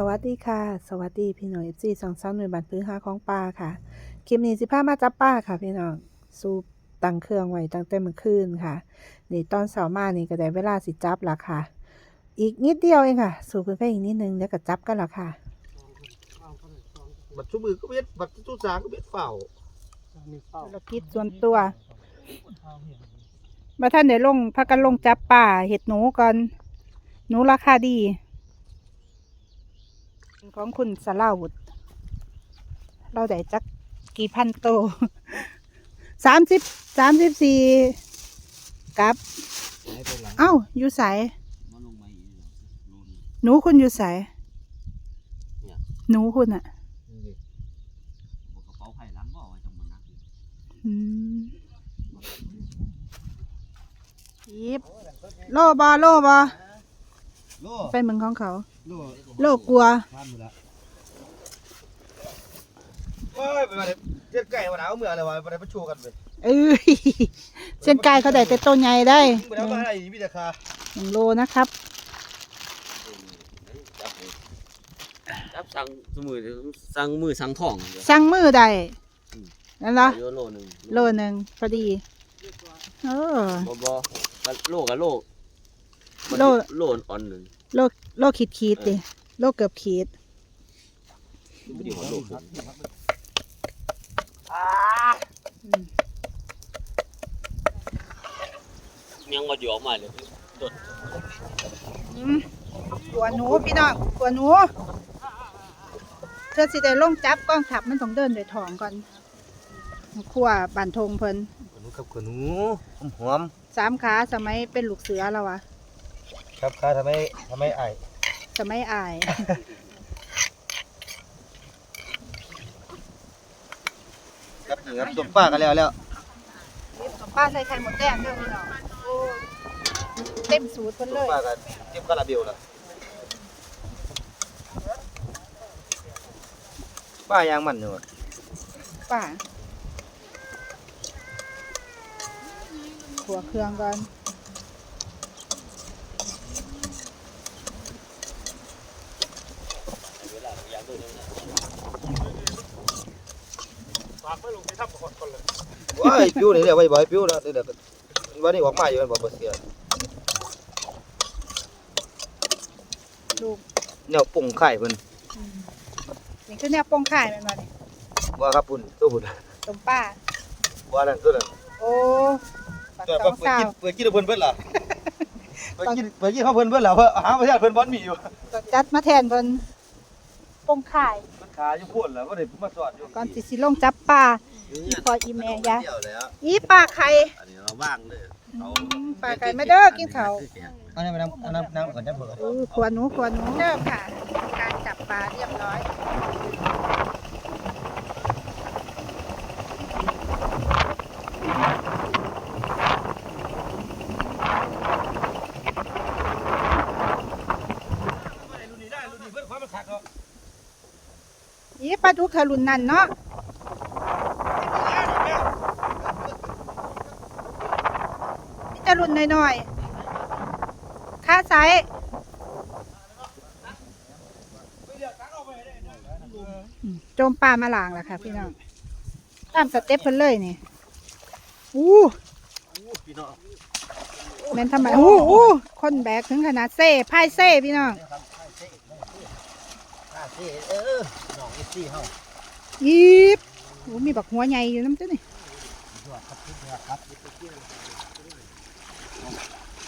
สวัสดีค่ะ สวัสดีพี่น้องเอฟซีสองสามหน่วยบันพื้นหาของปลาค่ะ คลิปนี้สิพามาจับปลาค่ะ พี่น้องสูบตั้งเครื่องไว้ตั้งแต่เมื่อคืนค่ะ นี่ตอนเสาร์มานี่ก็ได้เวลาสิจับละค่ะ อีกนิดเดียวเองค่ะ สูบขึ้นไปอีกนิดนึงแล้วก็จับกันและค่ะ บัตรชุมือก็เบ็ดบัตรทุสาก็เบ็ดเฝ้าธุรกิจส่วนตัวมาท่านเดี๋ยวลงพักกันลงจับป่าเห็ดหนูก่อนหนูราคาดี ของคุณสลาวุธเราได้จักกี่พันโตสามสิบสามสิบสี่กับ เอ้า อยู่ใสหนูคุณอยู่ใสหนูคุณอะอืมยิบโลบอโลบอโลไปเมืองของเขา โลโลกลัวผ่านหมดละโอ้ยไปมาเด็ดเจ็ดไก่มาหนาวเมื่ออะไรวะไปได้ไปโชว์กันไปเอ้ยเส้นกายเขาได้แต่ตัวใหญ่ได้ไปแล้วมาอะไรมีแต่คาหนึ่งโลนะครับจับสั่งสมือสั่งมือสั่งท้องเดี๋ยวสั่งมือได้อืมนั่นเหรอเดี๋ยวโลหนึงโลหนึ่งพอดีเออบ่บ่ก็โลกับโลโล โลอ่อนหนึ่ง โลโลขีดขีดดิโลเกือบขีดไม่ดีกว่าโลครึ่งอืมยังมาอยู่ออกมาเลยอืมตัวหนูพี่น้องตัวหนูเพื่อสิได้ลงจับกล้องทับมันต้องเดินด้วยท้องก่อนขั้วบานทงเพิ่นขนูครับขนูหอมหอมสามขาสมัยเป็นลูกเสือแล้ววะ ครับคาทำไมทำไมไอ้สมัยอาย ครับนี่ครับต้มป้ากันแล้วแล้วป้าใส่ไข่หมดแดงด้วยพี่น้องโอ้เต็มสูตรเพิ่นเลต้มย ป้ากันเก็บคาราเบลละป้ายางมันอยู่ป้าหัวเครื่องก่อน ว้ายปิ้วนี่เดี๋ยวไว้บ่อยปิ้วแล้วเดี๋ยววันนี้ออกมาอยู่มันบอกบ่เสียลูกแนวปุ่งไข่เพิ่นอืมนี่คือแนวโป้งข่ายแมันมาเนี่ยว่าครับปุ่นตัวปุ่นต้มป้า ว่านั่นตัวนั้นโอ้ปากตัวสองเปิดสากิวนเปิดกินเพิ่นเพิ่นล่ะเปิดกินเปิดกินเขาเพิ่นเพิ่นล่ะเพิ่นหาประชาชนเพิ่นบ่มีอยู่ ก็จัดมาแทนเพิ่นโป้งข่าย มันขาอยู่พุ่นล่ะบ่ได้มาสอดอยู่ก่อนสิสิลงจับปลาอีพออีแม่ยาเดียวแล้วอีปลาไข่อันนี้เราว่างเลยเอาปลาไก่มาเด้อกินข้าวอันนี้ไปน้ำอันน้ำน้ำก่อนจะเปิดอู้ขวหนูขวหนูเริ่มค่ะ การจับปลาเรียบร้อย รุ่นนี้ได้รุ่นนี้เพิ่นความมันคักเนาะ อีป ลาดุกทะลุนนั่นเนาะมีแต่รุ่นน้อยๆค่าไซส์อืมโจมปลามาล้างแล้วค่ะ พี่น้อง ตามสเต็ปเพิ่นเลยนี่อู้พี่น้องแม่นทำไมอู้อู้คนแบกถึงขนาดเซ่พายเซ่พี่น้องอ่าสิ เออน้องอีซี่เฮายีบโอ้มีบักหัวใหญ่อยู่น้ำจ้ะนี่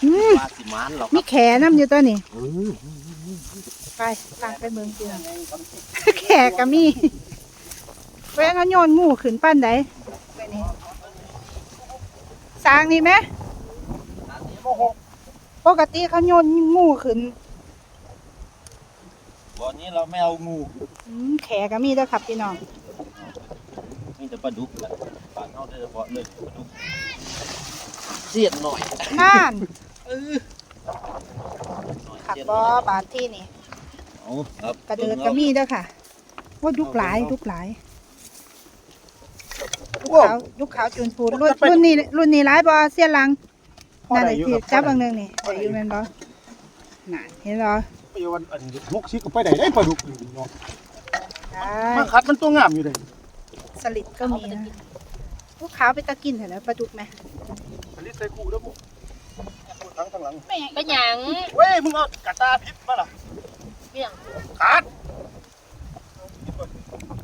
อืมปลาสิมานหรอกมีแขน้ำอยู่ตัวนี่อือไปตางไปเมืองจีนแขก็มีเว้นเขาโยนงูขึ้นปั้นไดไปนี่สร้างนี่ไหมปกติเขาโยนงูขึ้น วันนี้เราไม่เอางูอืมแขก็มีเด้วยครับพี่น้องมีแต่ปลาดุกแหละปลาเท่าโดยเฉพาะเลยปลาดุกเสียดหน่อยน่านเออขักบอบาทที่นี่เอาครับกระเดิดก็มีเด้อค่ะว่าดุกหลายดุกหลายดุกขาวดุกขาวจูนพูดรุ่นรุ่นนี้รุ่นนี้หลายบอเสียหลังนั่นแหละที่จับบางเนึงนี่แต่อยู่แม่นบ่ น่ะเห็นบ่ไปวันอันนี้หกสิก็ไปได้ได้ปลาดุกอยู่เนาะได้มันคัดมันตัวงามอยู่เลยสลิดก็มีนะลูกค้าไปตะกินเห็นไหมปลาดุกไหมอันนี้ใส่กูแล้วปุ๊ทั้งทั้งหลังเป็นหยังเว้ยมึงเอากระตาพิษมาล่ะเป็นหยังขาด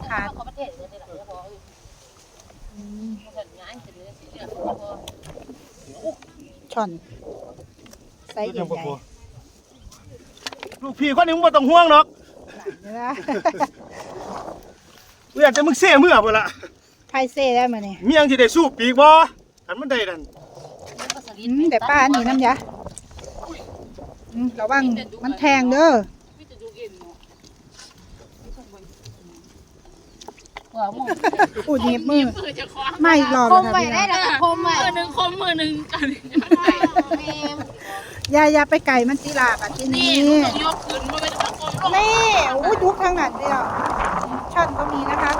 ขาดเขาประเทศเลยนี่แหละเดี๋ยวพออืมเห็นง่ายเสร็จเลยสิเรื่องพอช่อนไซส์ใหญ่ ลูกพี่คนนี้มึงบ่ต้องห่วงหรอกๆนี่นะกูอยากจะมึงเสียเมื่อบ่ล่ะไพ่เซ่ได้มาเนี่ยเมียงที่ได้สู้ปีกบ่อันมันได้นั่นแล้วก็สลิอืดมแต่ป้าอันนี้น้ำยาอืมระวังมันแทงเด้อ มีแต่ดูเอ็นเนาะ ว่าหมูอูดหนีบมือมือจะคว้าไม่อีกรอบคแล้วมค่ะไว้พี่ได้น้องแล้วก็คมไว้มือหนึ่งคมมือหนึ่งกันอย่าอย่าไปไก่มันตีลากอะที่นี่นี่ต้องยกขึ้นมันไม่ต้องคมลงนี่อู้ดุกทางนั้นเดียวช่อนก็มีนะคะ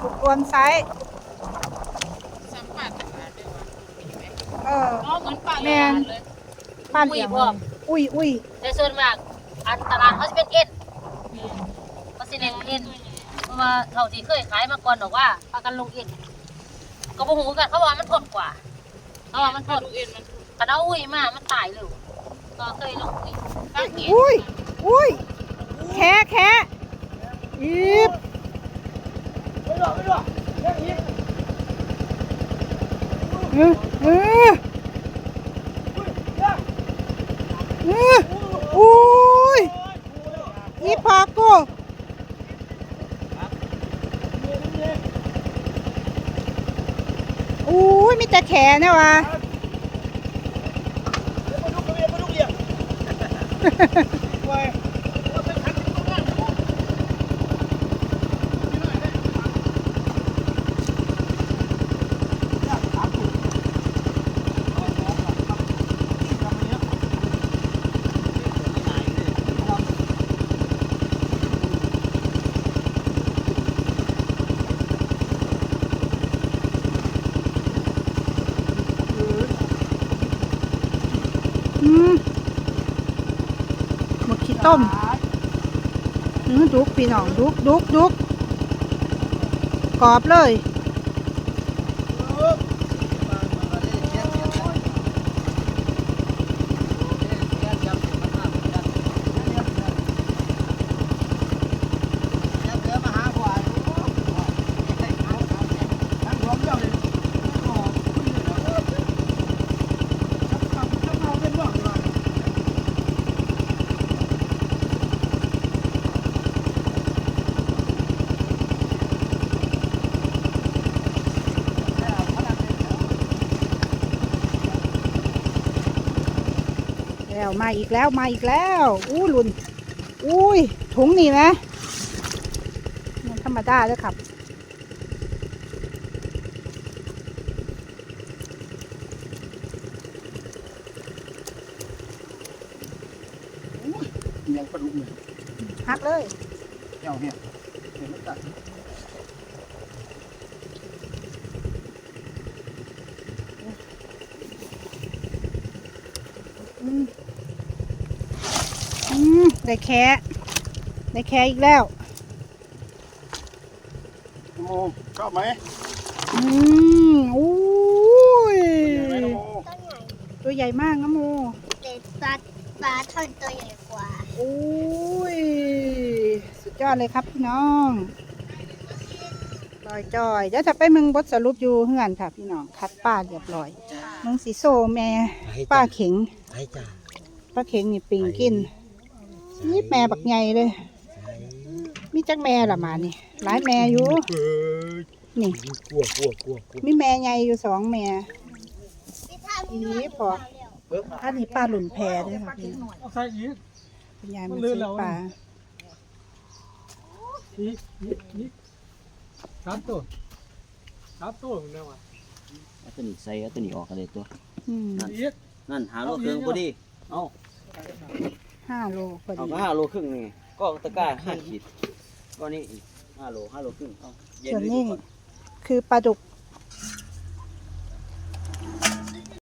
ถูกรวมไซส์สัมผัสเออ อ๋อเหมือนปลาแม่นเลยป้านเดียวอุ้ยอุ้ยในส่วนมาก อันตลาดเขาจะเป็นเอ็นเขาสิเน้นเอ็นเพราะ ว่าเขาที่เคยขายมาก่อนบอกว่าปลากันลงเอ็นก็บ่ฮู้กันเขาว่ามันทนกว่าเขาว่ามันทนดูเอ็นมันคันเอาอุ้ยมามันตายเร็วก็เคยลงอุ้ยตั้งเอ็นอุ้ยอุ้ยแค่แค่อีบเออเออเอออุ้ยอีพาโก้ อุ้ยมีแต่แขนเนี่ยวะปลาดุกก็มีปลาดุกเลี้ยงไว้ อืม หมดขี้ต้มอืมดุกพี่น้องดุกดุกดุกกรอบเลย แล้ว มาอีกแล้วมาอีกแล้วอู้หลุนอุ้ยถุงนี่นะมันธรรมดาเลยครับเลี้ยงปลาดุกเนี่ยหักเลยเจ้าเนี่ยเห็นไหมตัดอืมอืม ได้แค่ได้แค่อีกแล้วโมชอบไหมอืมอุ้ยเห็นไหมน้องโมตัวใหญ่มากนะโมเด็ดปลาปลาทอดตัวใหญ่กว่าอุ้ยสุดยอดเลยครับพี่น้องลอยจอยเดี๋ยวจะไปมึงบดสรุปอยู่เฮือนค่ะพี่น้องคัดป้าเรียบร้อยมึงสีโซแม่ป้าเข็ง ไปจ้า ป้าเข็งนี่ปิงกิน นี่แม่บักใหญ่เลย มีจักแม่ละมานี่ หลายแม่อยู่ นี่กลัวกลัวกลัวกลัวมีแม่ใหญ่อยู่สองแม่พี่ท่าอีนี้พออันนี้ป้าหลุนแพรด้วยค่ะพี่น้องเอาใส่อีกคุณยายมันซื้อปลาอีกอีกอีกสามตัวสามตัวมันได้ว่ะเอาตัวนี้ใส่เอาตัวนี้ออกกันเลยตัวอืมอีกนั่นหาโลครึ่งพอดี เอา ห้าโลพอเอาดีมาห้าโลครึ่งนี่ก็ตะกร้าห้าขีดก็นี่อีกห้าโลห้าโลครึ่งเอาเย็นส่วนไว้นี้ก่อนคือปลาดุก